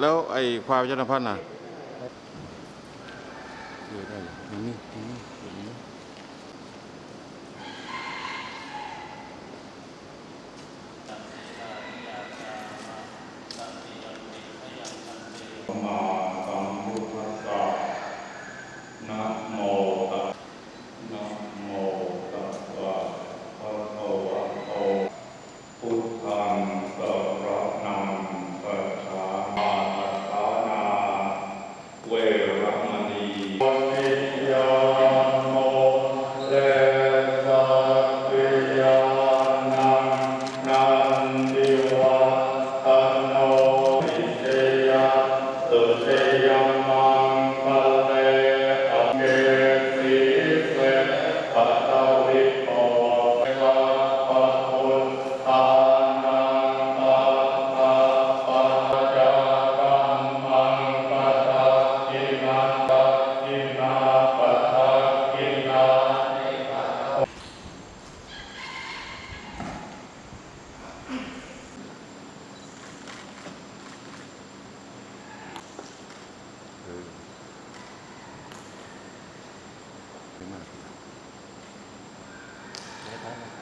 แล้วไอ้ควายชนพันธ์น่ะเยด้ตรงนี้ตรงนี้นี้มอ One,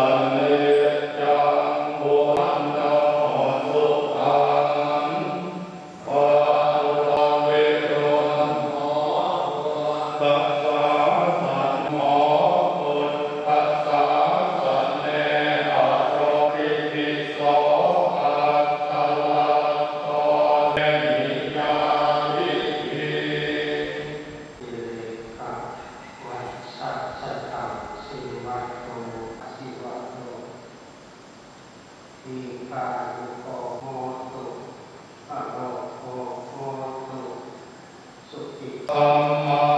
Amen. Um, uh...